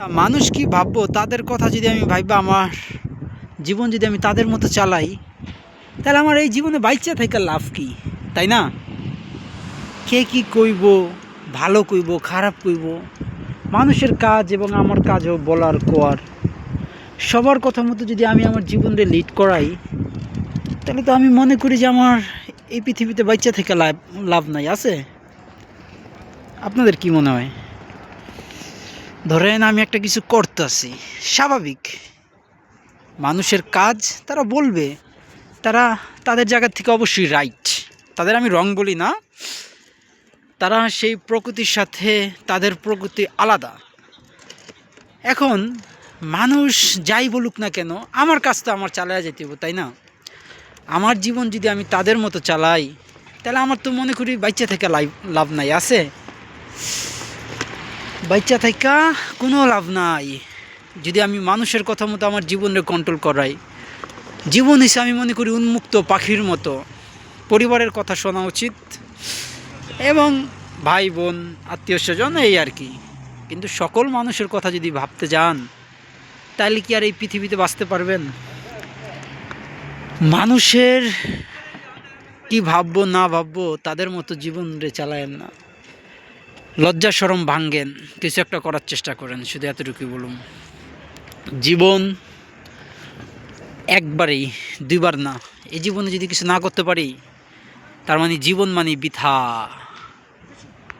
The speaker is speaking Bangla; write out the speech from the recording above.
মানুষ কি ভাববো? তাদের কথা যদি আমি ভাববো আমার জীবন যদি আমি তাদের মতো চালাই, তাহলে আমার এই জীবনে বাইচা থেকে লাভ কি? তাই না? কে কি কইব? ভালো কইব, খারাপ কইব? মানুষের কাজ এবং আমার কাজও বলার কোয়ার। সবার কথা মতো যদি আমি আমার জীবনকে লিড করাই, তাহলে তো আমি মনে করি যে আমার এই পৃথিবীতে বাচ্চা থেকে লাভ লাভ নাই। আছে? আপনাদের কি মনে হয়? ধরেন আমি একটা কিছু করতেছি, স্বাভাবিক। মানুষের কাজ তারা বলবে, তারা তাদের জায়গা থেকে অবশ্যই রাইট তাদের আমি রং বলি না। তারা সেই প্রকৃতির সাথে তাদের প্রকৃতি আলাদা। এখন মানুষ যাই বলুক না কেন, আমার কাজ তো আমার চালায়া যেতে হবে, তাই না? আমার জীবন যদি আমি তাদের মতো চালাই, তাহলে আমার তো মনে করি বাচ্চা থেকে লাভ নাই, আছে? বাচ্চা থাকা কোনো লাভ নাই। যদি আমি মানুষের কথা মতো আমার জীবনে কন্ট্রোল করাই। জীবন হিসেবে আমি মনে করি উন্মুক্ত পাখির মতো। পরিবারের কথা শোনা উচিত। এবং ভাই, বোন, আত্মীয় স্বজন, এই আর কি। কিন্তু সকল মানুষের কথা যদি ভাবতে যান তাহলে কি আর এই পৃথিবীতে বাঁচতে পারবেন? মানুষের কি ভাববো, না ভাববো, তাদের মতো জীবন রে চালায়েন না। লজ্জা সরম ভাঙ্গেন, কিছু একটা করার চেষ্টা করেন, শুধু এতটুকুই বলুন। জীবন একবারেই, দুইবার না, এই জীবনে যদি কিছু না করতে পারি, তার মানে জীবন মানে বৃথা।